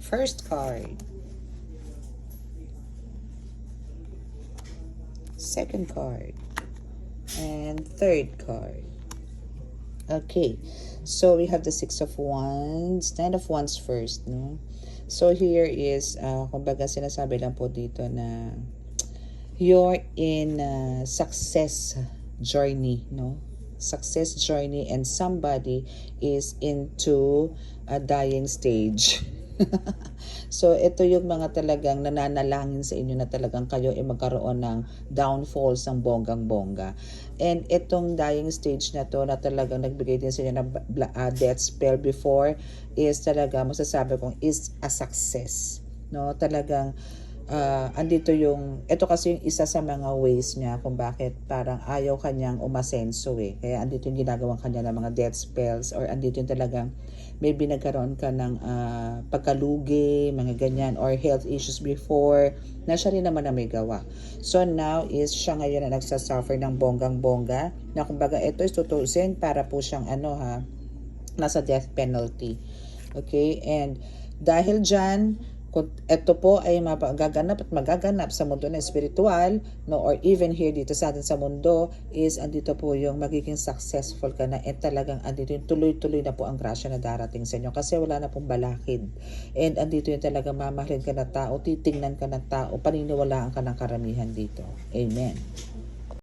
First card. Second card. And third card. Okay. So we have the Six of Wands. Nine of Wands first, no? So here is, uh, kumbaga sinasabi lang po dito na you're in a success journey, no? Success journey and somebody is into a dying stage. so ito yung mga talagang nananalangin sa inyo na talagang kayo ay magkaroon ng downfalls ng bonggang-bongga. And itong dying stage na to na talagang nagbigay din sa inyo ng ah, death spell before is talaga masasabi kong is a success. No, talagang ah, andito yung, ito kasi yung isa sa mga ways niya kung bakit parang ayaw kanyang umasenso eh. Kaya andito yung ginagawang kanya ng mga death spells or andito yung talagang maybe nagkaroon ka ng ah, pagkalugi, mga ganyan, or health issues before, na siya rin naman na may gawa. So now is siya ngayon na nagsasuffer ng bonggang-bongga, na kumbaga ito is tutusin para po siyang ano ha, nasa death penalty. Okay? And dahil dyan, ito po ay magaganap at magaganap sa mundo ng spiritual, no, or even here dito sa atin sa mundo, is andito po yung magiging successful ka na at talagang andito yung tuloy-tuloy na po ang grasya na darating sa inyo kasi wala na pong balakid. And andito yung talagang mamahalin ka ng tao, titingnan ka ng tao, paniniwalaan ka ng karamihan dito. Amen.